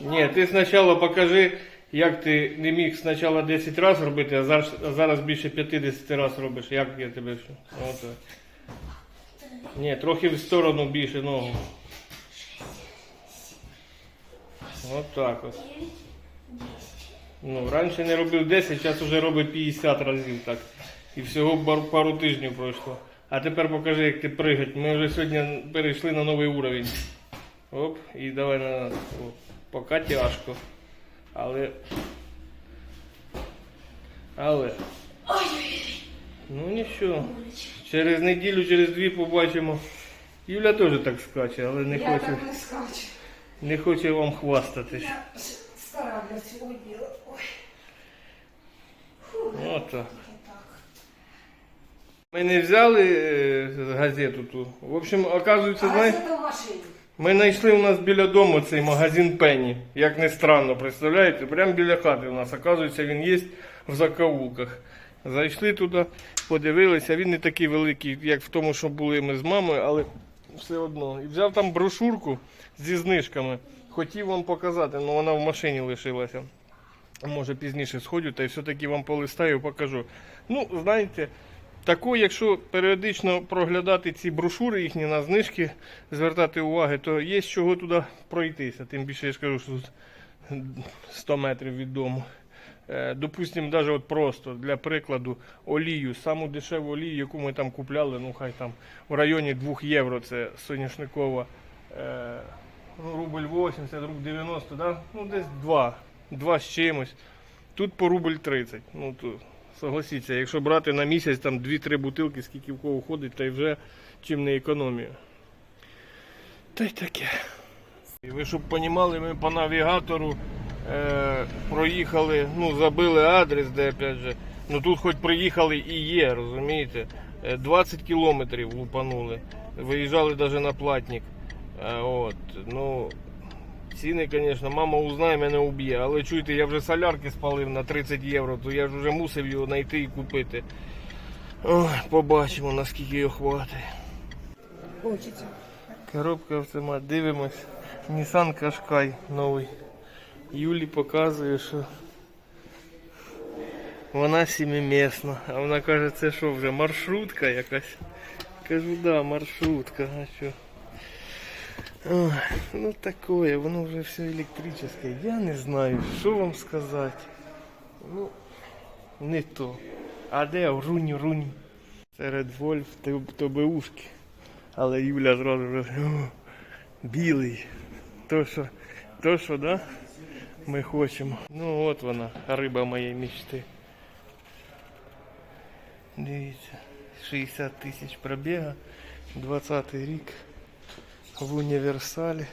Ні, ти спочатку покажи, як ти не міг спочатку 10 разів робити, а зараз, а зараз більше 50 разів робиш. Як я тебе що? От. Ні, трохи в сторону більше ногу. От так от. Ну, раніше не робив 10, зараз вже робить 50 разів так. І всього пару тижнів пройшло. А тепер покажи, як ти пригать. Ми вже сьогодні перейшли на новий уровень. Оп, і давай на о, поки тяжко. Але. Але. Ну нічого. Через неділю, через дві побачимо. Юля теж так скаче, але не Я хоче, так не скачу. не хоче вам хвастатись. Я стара для цього діла. Ой. Фу, Отак. так. Ми не взяли е, газету ту. В общем, оказується, А знаєш, це в машині. Ми знайшли у нас біля дому цей магазин Пенні. Як не странно, представляєте? Прямо біля хати у нас. Оказується, він є в закоулках. Зайшли туди, подивилися, він не такий великий, як в тому, що були ми з мамою, але все одно. І взяв там брошурку зі знижками. Хотів вам показати, але вона в машині лишилася. Може пізніше сходю, та й все-таки вам полистаю, покажу. Ну, знаєте, тако, якщо періодично проглядати ці брошури їхні на знижки, звертати уваги, то є з чого туди пройтися. Тим більше я ж кажу, що тут 100 метрів від дому. Е, Допустимо, навіть от просто для прикладу олію, саму дешеву олію, яку ми там купляли, ну хай там в районі 2 євро, це соняшникова, е, ну, рубль 80, рубль 90, да? ну десь 2, 2 з чимось. Тут по рубль 30. Ну, то, согласіться, якщо брати на місяць там 2-3 бутилки, скільки в кого ходить, та й вже чим не економія. Та й таке. І ви щоб понімали, ми по навігатору е, проїхали, ну, забили адрес, де опять же. Ну тут хоч приїхали і є, розумієте? Е, 20 кілометрів лупанули. Виїжджали навіть на платник. Е, от, ну, ціни, звісно, мама узнає, мене уб'є. Але чуєте, я вже солярки спалив на 30 євро, то я ж вже мусив його знайти і купити. Ой, побачимо, наскільки його хватить. Хочеться. Коробка автомат, дивимось. Nissan Qashqai новий. Юлі показує, що вона сімимісна. А вона каже, це що вже маршрутка якась. Кажу, да, маршрутка, а що? Ой, ну такое, воно вже все електричне. Я не знаю, що вам сказати. Ну, не то. А де рунь, рунь? Серед Вольф то БУшки. Але Юля зразу вже білий. То що, то що, да? Ми хочемо. Ну от вона, риба моєї мечти. Дивіться, 60 тисяч пробіга, 20 рік в універсалі.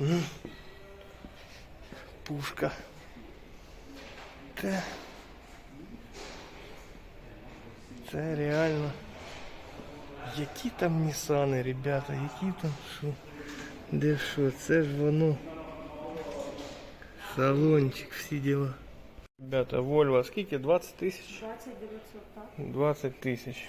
М. Пушка. Це, це реально. Які там Нісани, ребята, які там що? Де що? Це ж воно. Салончик, всі діла. Ребята, Вольво, скільки? 20 тисяч? 20 900, так? 20 тисяч.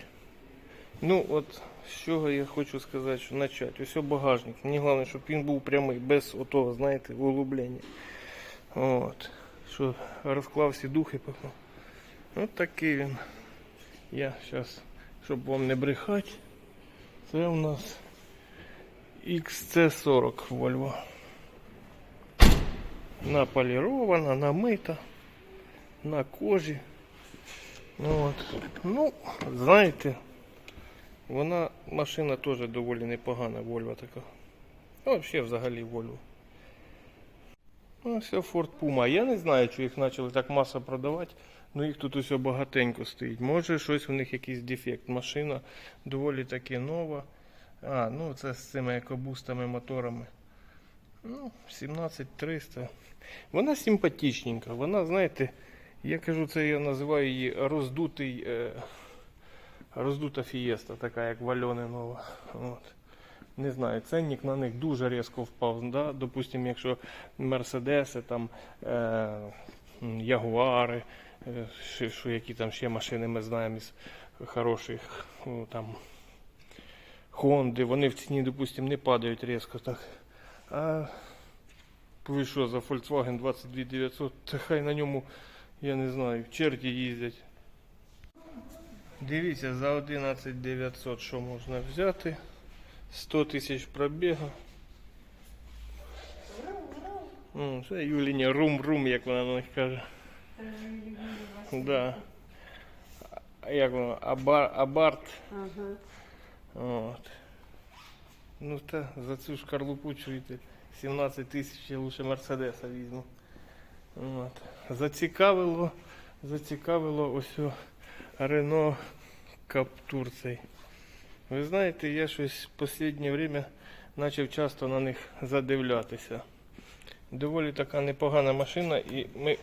Ну от з чого я хочу сказати, що почати. Ось багажник. Мені головне, щоб він був прямий, без отого, знаєте, углублення. От. Що розклав всі духи поклав. От такий він. Я зараз, щоб вам не брехати. Це у нас XC40 Volvo. Наполірована, намита, на кожі. Ну, от. ну, знаєте, вона машина теж доволі непогана, Volvo така. Ну, взагалі, взагалі Volvo. Все Ford Puma. Я не знаю, чи їх почали так маса продавати. Ну їх тут усе багатенько стоїть. Може щось у них якийсь дефект. Машина доволі таки нова. А, ну це з цими екобустами моторами. Ну, 17300. Вона симпатичненька. Вона, знаєте, я кажу, це я називаю її роздутий, е, роздута фієста, така як вальоне нова. От. Не знаю, ценник на них дуже різко впав. Да? Допустимо, якщо Мерседеси, там, е, Ягуари, е, що, які там ще машини ми знаємо із хороших, ну, там, Хонди, вони в ціні, допустимо, не падають різко так. А Ви що, за Volkswagen 22 900? Та хай на ньому, я не знаю, черті їздять. Дивіться, за 11 900 що можна взяти. 100 тисяч пробігу. Це Юліня рум-рум, як вона на них каже. Да. Як воно? Абар, абарт. Ага. От. Ну та за цю шкарлупу чуєте. 17 тисяч я лучше Мерседеса візьму. От. Зацікавило, зацікавило ось Рено Каптур цей. Ви знаєте, я щось в останнє время почав часто на них задивлятися. Доволі така непогана машина, і ми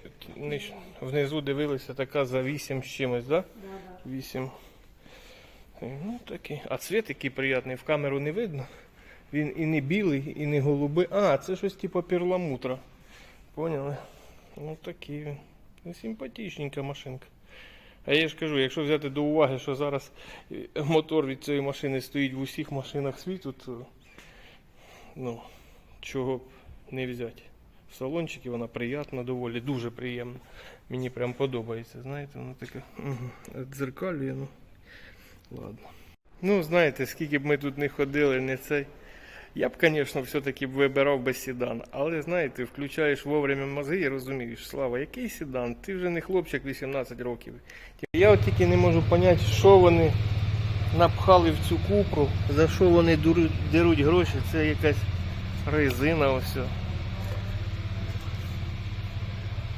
внизу дивилися така за 8 з чимось, так? Да? Да, да. 8. Ну, такий. А цвіт який приятний, в камеру не видно. Він і не білий, і не голубий. А, це щось типу перламутра. Поняли? Ну такий він. Симпатичненька машинка. А я ж кажу, якщо взяти до уваги, що зараз е, мотор від цієї машини стоїть в усіх машинах світу, то ну, чого б не взяти. В салончикі вона приятна, доволі, дуже приємна. Мені прям подобається, знаєте, вона така угу, дзеркалює, ну. Ладно. Ну, знаєте, скільки б ми тут не ходили, не цей. Я б, звісно, все-таки вибирав би седан. Але знаєте, включаєш вовремя мозги і розумієш, Слава, який седан? Ти вже не хлопчик 18 років. Я от тільки не можу зрозуміти, що вони напхали в цю купру, за що вони деруть гроші, це якась резина ось.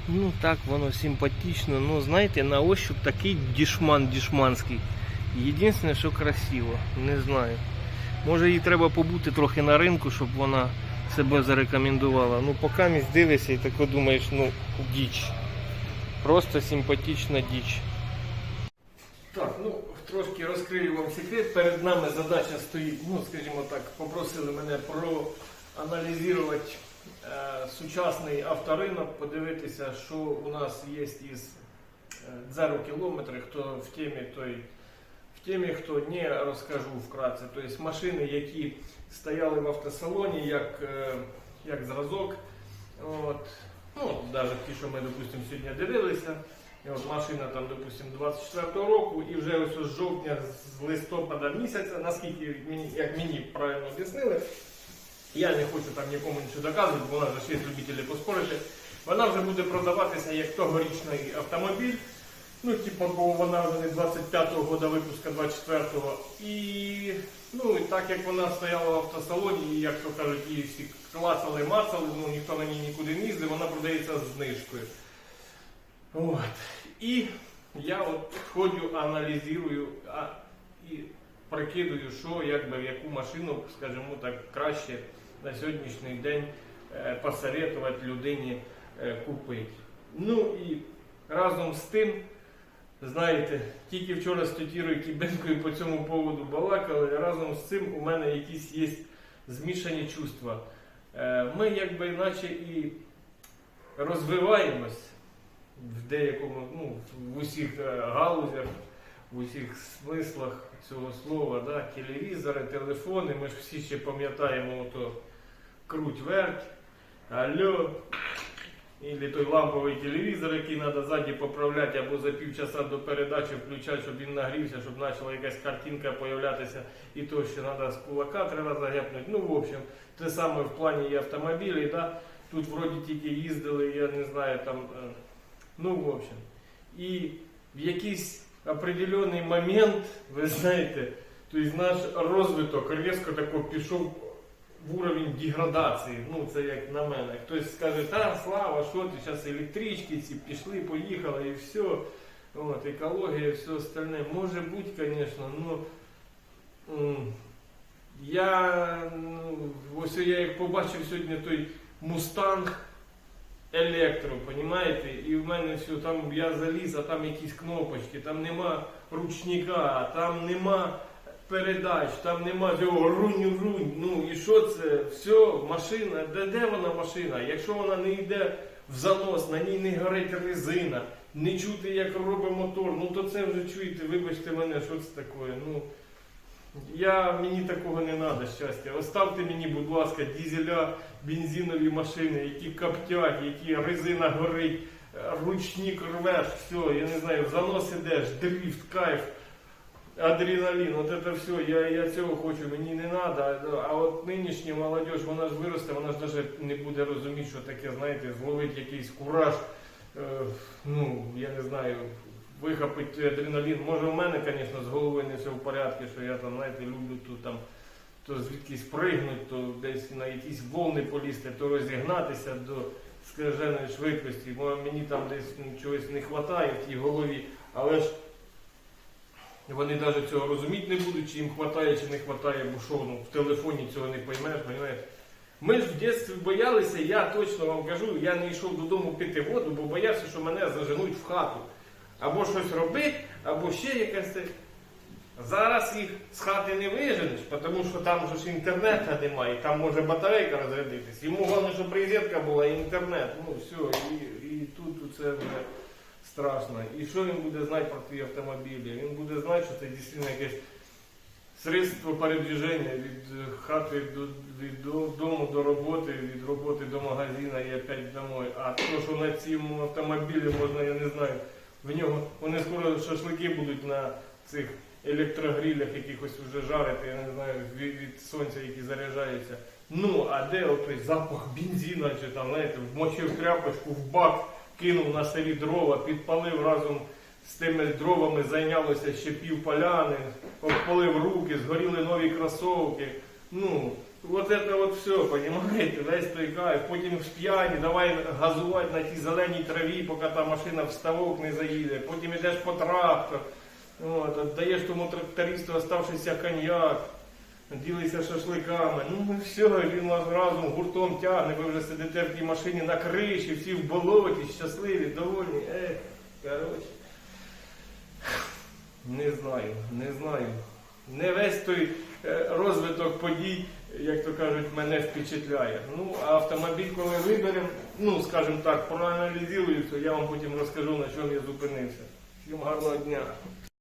Ну так воно симпатично. Ну знаєте, на ощуп такий дішман дішманський. Єдине, що красиво, не знаю. Може їй треба побути трохи на ринку, щоб вона себе зарекомендувала. Ну поки місь дивишся і тако думаєш, ну, діч. Просто симпатична діч. Так, ну трошки розкрию вам секрет. Перед нами задача стоїть, ну скажімо так, попросили мене проаналізувати е, сучасний авторинок, подивитися, що у нас є із е, Zero кілометри, хто в темі, той в хто не розкажу вкратце. Тобто машини, які стояли в автосалоні, як, е, як зразок. От. Ну, навіть ті, що ми, допустимо, сьогодні дивилися. І от машина там, допустимо, 24-го року, і вже ось з жовтня, з листопада місяця, наскільки мені, як мені правильно об'яснили, я не хочу там нікому нічого доказувати, бо вона вже ще любителі поспорити. Вона вже буде продаватися як тогорічний автомобіль. Ну, типу, бо вона вже не 25-го года випуска 24-го. І ну, і так як вона стояла в автосалоні, і як то кажуть, її всі клацали, мацали, ну ніхто на ній нікуди не їздив, вона продається з знижкою. От. І я от ходжу, аналізую а, і прикидую, що якби в яку машину, скажімо так, краще на сьогоднішній день е, посоветувати людині е, купити. Ну і разом з тим, знаєте, тільки вчора з тетірою Кібенкою по цьому поводу балакали, разом з цим у мене якісь є змішані чувства. Е, Ми якби наче і розвиваємось в деякому, ну, в усіх е, галузях, в усіх смислах цього слова, да? телевізори, телефони, ми ж всі ще пам'ятаємо ото круть верть, алло, Ілі той ламповий телевізор, який треба ззаді поправляти або за півчаса до передачі включати, щоб він нагрівся, щоб почала якась картинка з'являтися, і то, що треба з кулака три рази гепнути. Ну, в общем, те саме в плані і автомобілів. Да? Тут вроді тільки їздили, я не знаю, там, е, ну, в общем. І в якийсь определенний момент, ви знаєте, тобто наш розвиток різко пішов в уровень деградації. Ну, це як на мене. Хтось скаже, та слава, що ти зараз електрички ці пішли, поїхали і все. От, екологія і все остальне. Може бути, звісно, ну. Я ну, ось я як побачив сьогодні той мустанг електро, понімаєте? І в мене все, там я заліз, а там якісь кнопочки, там нема ручника, там нема передач, там нема цього рунь-рунь. Ну і що це? Все, машина, де, де вона машина? Якщо вона не йде в занос, на ній не горить резина, не чути, як робить мотор, ну то це вже чуєте, вибачте мене, що це таке. Ну, Я, мені такого не треба щастя. Оставте мені, будь ласка, дізеля, бензинові машини, які коптять, які резина горить, ручник рвеш, все, я не знаю, в занос ідеш, дрифт, кайф, адреналін, от це все, я, я цього хочу, мені не треба. А от нинішня молодь, вона ж виросте, вона ж навіть не буде розуміти, що таке, знаєте, зловить якийсь кураж, е, ну, я не знаю, вихопити адреналін. Може в мене, звісно, з голови не все в порядку, що я там, знаєте, люблю тут там. То звідкись пригнути, то десь на якісь волни полізти, то розігнатися до скаженої швидкості. Мені там десь ну, чогось не вистачає в тій голові, але ж вони навіть цього розуміти не будуть, чи їм вистачає, чи не вистачає, бо що ну, в телефоні цього не поймеш, розумієш? Ми ж в дитинстві боялися, я точно вам кажу, я не йшов додому пити воду, бо боявся, що мене заженуть в хату. Або щось робити, або ще якесь. це. Зараз їх з хати не виженеш, тому що там ж інтернету немає, там може батарейка розрядитись. Йому головне, щоб розетка була і інтернет. Ну все, і, і тут це вже страшно. І що він буде знати про ті автомобілі? Він буде знати, що це дійсно якесь средство передвіження від е, хати до, від дому до роботи, від роботи до магазина і опять домой. А то, що на цьому автомобілі можна, я не знаю, в нього вони скоро шашлики будуть на цих електрогрілях якихось вже жарити, я не знаю, від, від сонця, які заряджаються. Ну, а де отой запах бензина, чи там, знаєте, вмочив тряпочку в бак, кинув на селі дрова, підпалив разом з тими дровами, зайнялося ще пів поляни, обпалив руки, згоріли нові кросовки. Ну, от це от все, понимаете, весь той кайф. Потім в п'яні, давай газувати на тій зеленій траві, поки та машина в ставок не заїде. Потім йдеш по трактор, от, даєш тому трактористу оставшийся коньяк, ділися шашликами. Ну і все, він вас разом гуртом тягне, ви вже сидите в тій машині на криші, всі в болоті, щасливі, довольні. Ех, коротше. Не знаю, не знаю. Не весь той е, розвиток подій, як то кажуть, мене впечатляє. Ну, а автомобіль, коли виберемо, ну, скажімо так, проаналізую, то я вам потім розкажу, на чому я зупинився. Всім гарного дня.